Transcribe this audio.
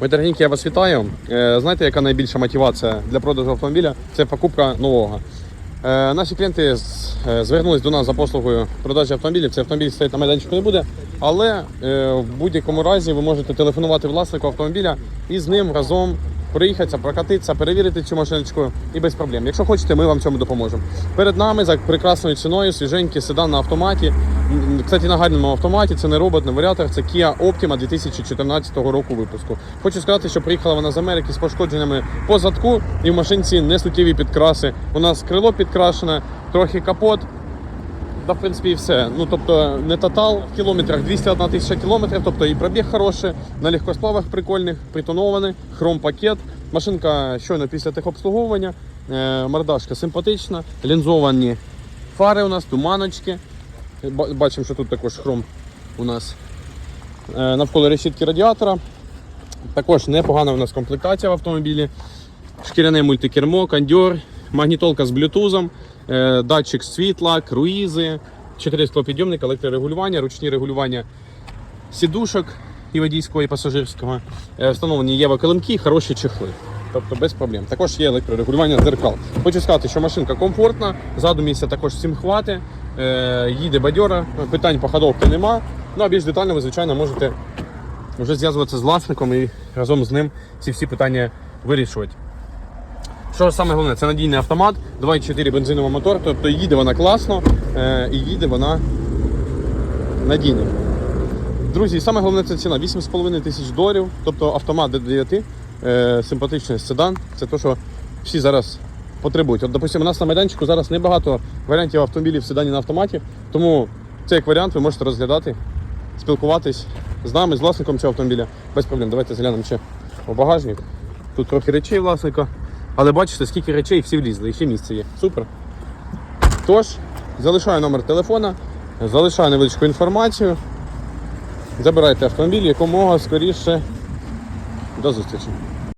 Мої дорогенькі, я вас вітаю. Е, Знаєте, яка найбільша мотивація для продажу автомобіля? Це покупка нового. Е, Наші клієнти е, звернулись до нас за послугою продажі автомобілів. Цей автомобіль стоїть на майданчику не буде, але в будь-якому разі ви можете телефонувати власнику автомобіля і з ним разом проїхатися, прокатитися, перевірити цю машиночку і без проблем. Якщо хочете, ми вам цьому допоможемо. Перед нами за прекрасною ціною свіженький седан на автоматі. Кстати, на гарному автоматі це не робот, не варіатор, це Kia Optima 2014 року випуску. Хочу сказати, що приїхала вона з Америки з пошкодженнями по задку, і в машинці не суттєві підкраси. У нас крило підкрашене, трохи капот. Та, в принципі, і все. Ну, тобто, не тотал в кілометрах 201 тисяча кілометрів, тобто і пробіг хороший, на легкосплавах прикольних, притонований, хром-пакет. Машинка щойно після техобслуговування, е, мордашка симпатична, лінзовані фари у нас, туманочки. Бачимо, що тут також хром у нас е, навколо решітки радіатора. Також непогана у нас комплектація в автомобілі. Шкіряне мультикермо, кондьор, магнітолка з блютузом, е, датчик світла, круїзи, 4 склопідйомника, електрорегулювання, ручні регулювання сідушок і водійського, і пасажирського. Е, Встановлені єва килимки, хороші чехли. Тобто без проблем. Також є електрорегулювання дзеркал. Хочу сказати, що машинка комфортна, ззаду місця також всім хвати, е, їде бадьора, питань по ходовці нема. Ну а більш детально ви, звичайно, можете вже зв'язуватися з власником і разом з ним ці всі питання вирішувати. Що саме головне, це надійний автомат, 2,4 бензиновий мотор, тобто їде вона класно е, і їде вона надійно. Друзі, саме головне це ціна 8,5 тисяч доларів, тобто автомат до 9, е, симпатичний седан. Це те, що всі зараз потребують. От, допустимо, у нас на майданчику зараз небагато варіантів автомобілів в седані на автоматі, тому це як варіант ви можете розглядати, спілкуватись з нами, з власником цього автомобіля. Без проблем. Давайте заглянемо ще у багажник. Тут трохи речей власника. Але бачите, скільки речей всі влізли, і ще місце є. Супер. Тож, залишаю номер телефона, залишаю невеличку інформацію. Забирайте автомобіль якомога скоріше. До зустрічі.